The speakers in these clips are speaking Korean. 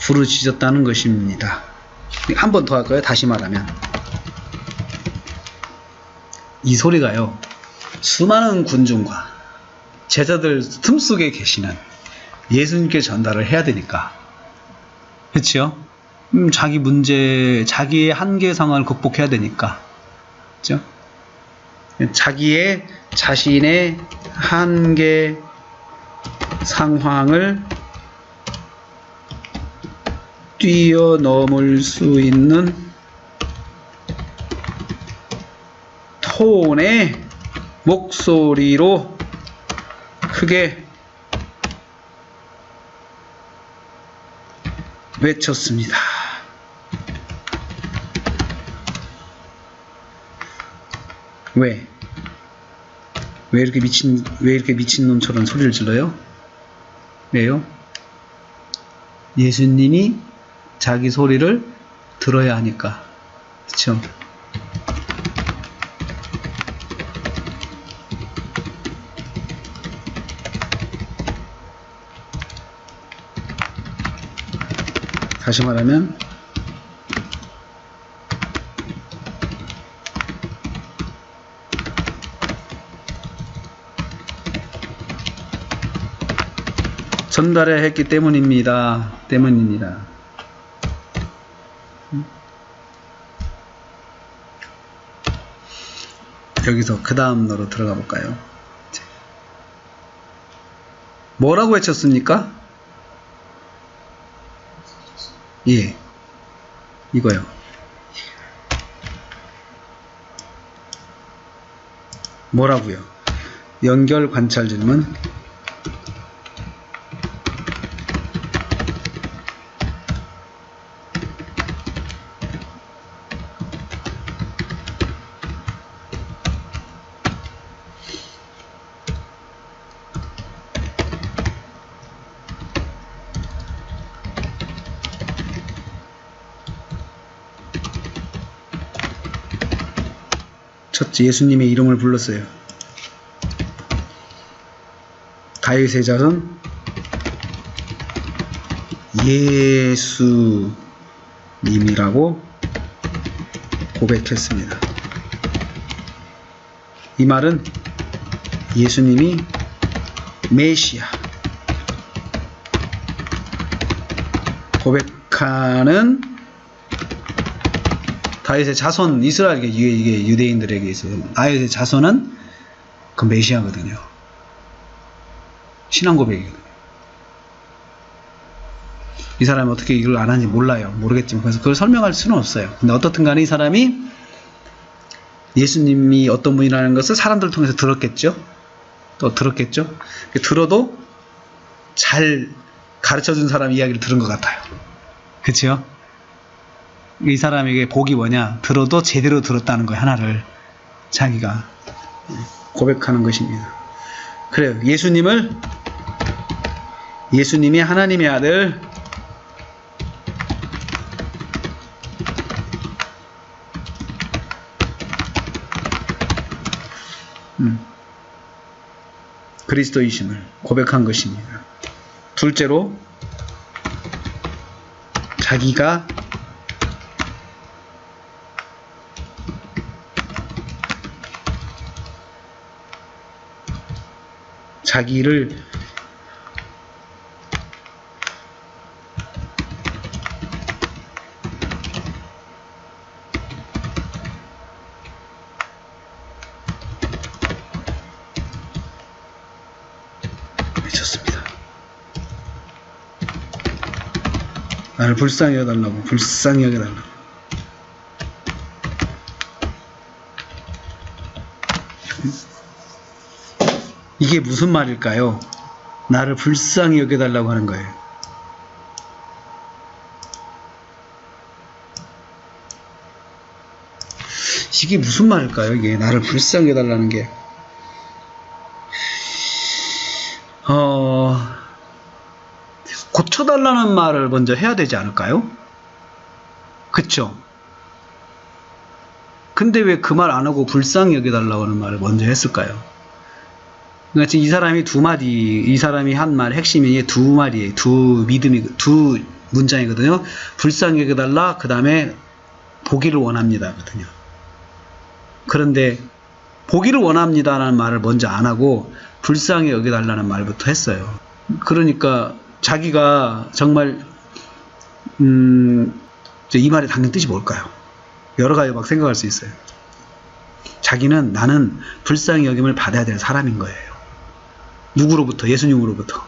부르짖었다는 것입니다. 한 번 더 할까요? 다시 말하면 이 소리가요. 수많은 군중과 제자들 틈속에 계시는 예수님께 전달을 해야 되니까 그렇죠? 음, 자기 문제, 자기의 한계 상황을 극복해야 되니까 그렇죠? 자기의 자신의 한계 상황을 뛰어넘을 수 있는 톤의 목소리로 크게 외쳤습니다. 왜? 왜 이렇게 미친 왜 이렇게 미친 놈처럼 소리를 질러요? 왜요? 예수님이 자기 소리를 들어야 하니까. 그쵸? 다시 말하면 전달해 했기 때문입니다. 때문입니다. 여기서 그 다음 너로 들어가 볼까요? 뭐라고 외쳤습니까? 예. 이거요. 뭐라고요? 연결 관찰 질문. 첫째 예수님의 이름을 불렀어요. 다윗의 자손 예수님이라고 고백했습니다. 이 말은 예수님이 메시아 고백하는 다윗의 자손 이스라엘 이게, 유대인들에게 있어요. 다윗의 자손은 그 메시아거든요. 신앙 고백이거든요. 이 사람이 어떻게 이걸 안 하는지 몰라요. 모르겠지만 그래서 그걸 설명할 수는 없어요. 근데 어떻든 간에 이 사람이 예수님이 어떤 분이라는 것을 사람들을 통해서 들었겠죠. 또 들었겠죠. 들어도 잘 가르쳐 준 사람 이야기를 들은 것 같아요. 그치요? 이 사람에게 복이 뭐냐? 들어도 제대로 들었다는 거예요. 하나를 자기가 고백하는 것입니다. 그래요. 예수님을 예수님이 하나님의 아들 음, 그리스도이심을 고백한 것입니다. 둘째로 자기가 자기를 미쳤습니다. 나를 불쌍히 여달라고 불쌍히 여겨달라고 이게 무슨 말일까요? 나를 불쌍히 여겨달라고 하는 거예요. 이게 무슨 말일까요? 이게 나를 불쌍히 여달라는 게. 어, 고쳐달라는 말을 먼저 해야 되지 않을까요? 그쵸? 근데 왜 그 말 안 하고 불쌍히 여겨달라고 하는 말을 먼저 했을까요? 그러니까 이 사람이 두 마디, 이 사람이 한 말 핵심이 두 마디예요. 두 믿음이, 두 문장이거든요. 불쌍히 여겨달라. 그 다음에 보기를 원합니다 거든요. 그런데 보기를 원합니다라는 말을 먼저 안 하고 불쌍히 여겨달라는 말부터 했어요. 그러니까 자기가 정말 음, 이 말의 당연 뜻이 뭘까요? 여러 가지 막 생각할 수 있어요. 자기는 나는 불쌍히 여김을 받아야 될 사람인 거예요. 누구로부터? 예수님으로부터.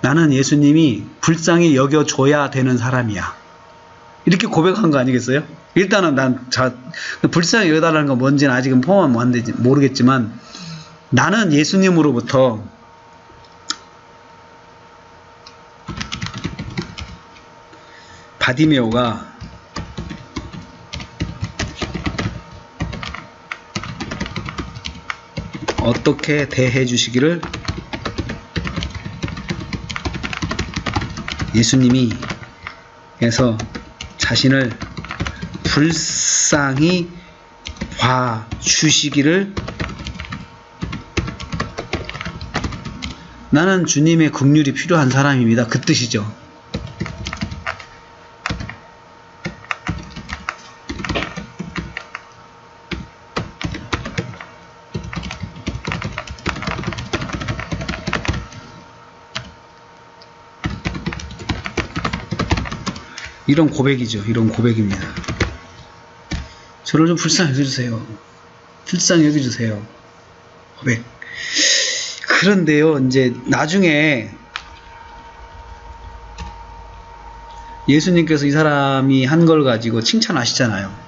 나는 예수님이 불쌍히 여겨줘야 되는 사람이야. 이렇게 고백한 거 아니겠어요? 일단은 난 자, 불쌍히 여겨달라는 건 뭔지는 아직은 포함 안 되지 모르겠지만 나는 예수님으로부터 바디메오가 어떻게 대해 주시기를 예수님이 해서 자신을 불쌍히 봐 주시기를 나는 주님의 긍휼이 필요한 사람입니다. 그 뜻이죠. 이런 고백이죠. 이런 고백입니다. 저를 좀 불쌍히 여겨주세요. 불쌍히 여겨주세요. 고백. 그런데요, 이제 나중에 예수님께서 이 사람이 한 걸 가지고 칭찬하시잖아요.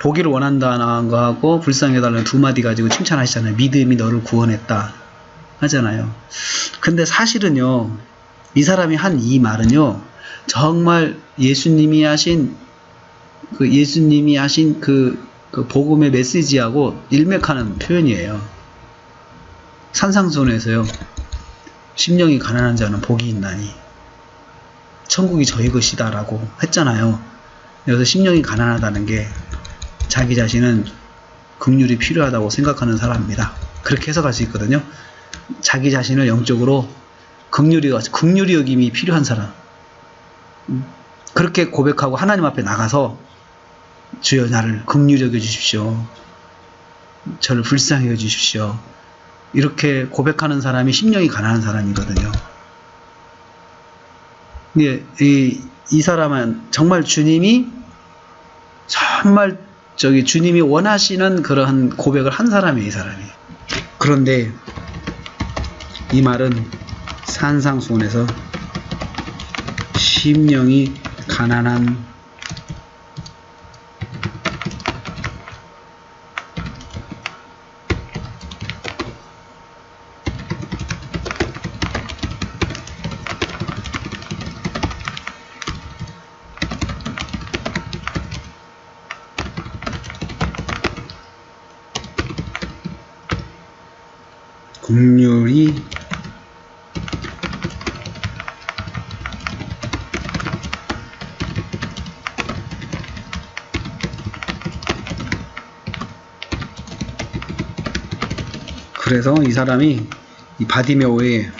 보기를 원한다는 거하고 불쌍히 해달라는 두 마디 가지고 칭찬하시잖아요. 믿음이 너를 구원했다. 하잖아요. 근데 사실은요, 이 사람이 한 이 말은요, 정말 예수님이 하신 그 예수님이 하신 그, 그 복음의 메시지하고 일맥하는 표현이에요. 산상순에서요. 심령이 가난한 자는 복이 있나니 천국이 저희 것이다라고 했잖아요. 여기서 심령이 가난하다는 게 자기 자신은 긍휼이 필요하다고 생각하는 사람입니다. 그렇게 해석할 수 있거든요. 자기 자신을 영적으로 긍휼이 긍휼이 여김이 필요한 사람. 그렇게 고백하고 하나님 앞에 나가서 주여 나를 긍휼히 여겨 주십시오. 저를 불쌍히 여겨 주십시오. 이렇게 고백하는 사람이 심령이 가난한 사람이거든요. 예, 이, 이 사람은 정말 주님이 정말 저기 주님이 원하시는 그러한 고백을 한 사람이에요, 이 사람이. 그런데 이 말은 산상수훈에서 심령이 가난한 긍휼이 그래서 이 사람이 이 바디메오의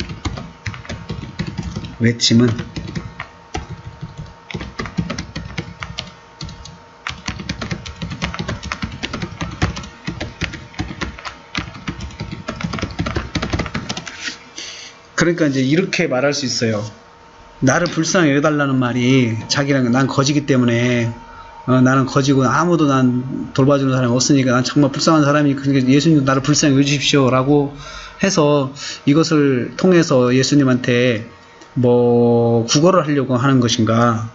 외침은 그러니까 이제 이렇게 말할 수 있어요. 나를 불쌍히 여겨달라는 말이 자기랑 난 거지기 때문에 어, 나는 거지고 아무도 난 돌봐주는 사람이 없으니까 난 정말 불쌍한 사람이 그러니까 예수님 나를 불쌍히 여주십시오라고 해서 이것을 통해서 예수님한테 뭐 구걸을 하려고 하는 것인가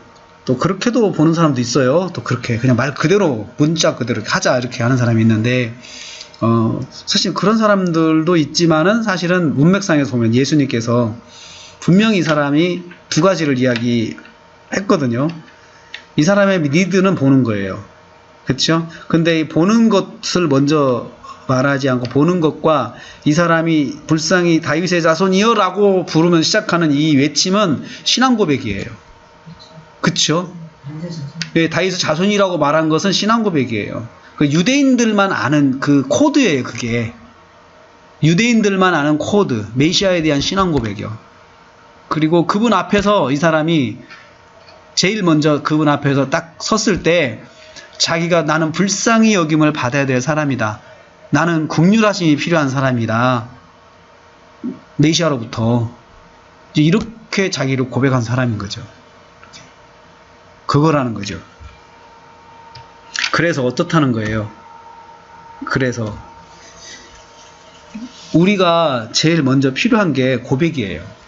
또 그렇게도 보는 사람도 있어요 또 그렇게 그냥 말 그대로 문자 그대로 하자 이렇게 하는 사람이 있는데 어 사실 그런 사람들도 있지만은 사실은 문맥상에서 보면 예수님께서 분명히 이 사람이 두 가지를 이야기했거든요. 이 사람의 니드는 보는 거예요. 그렇죠? 근데 이 보는 것을 먼저 말하지 않고 보는 것과 이 사람이 불쌍히 다윗의 자손이여라고 부르면 시작하는 이 외침은 신앙 고백이에요. 그렇죠? 예, 다윗의 자손이라고 말한 것은 신앙 고백이에요. 그 유대인들만 아는 그 코드예요, 그게. 유대인들만 아는 코드, 메시아에 대한 신앙 고백이요. 그리고 그분 앞에서 이 사람이 제일 먼저 그분 앞에서 딱 섰을 때 자기가 나는 불쌍히 여김을 받아야 될 사람이다. 나는 국률하심이 필요한 사람이다. 메시아로부터 이렇게 자기를 고백한 사람인 거죠. 그거라는 거죠. 그래서 어떻다는 거예요. 그래서 우리가 제일 먼저 필요한 게 고백이에요.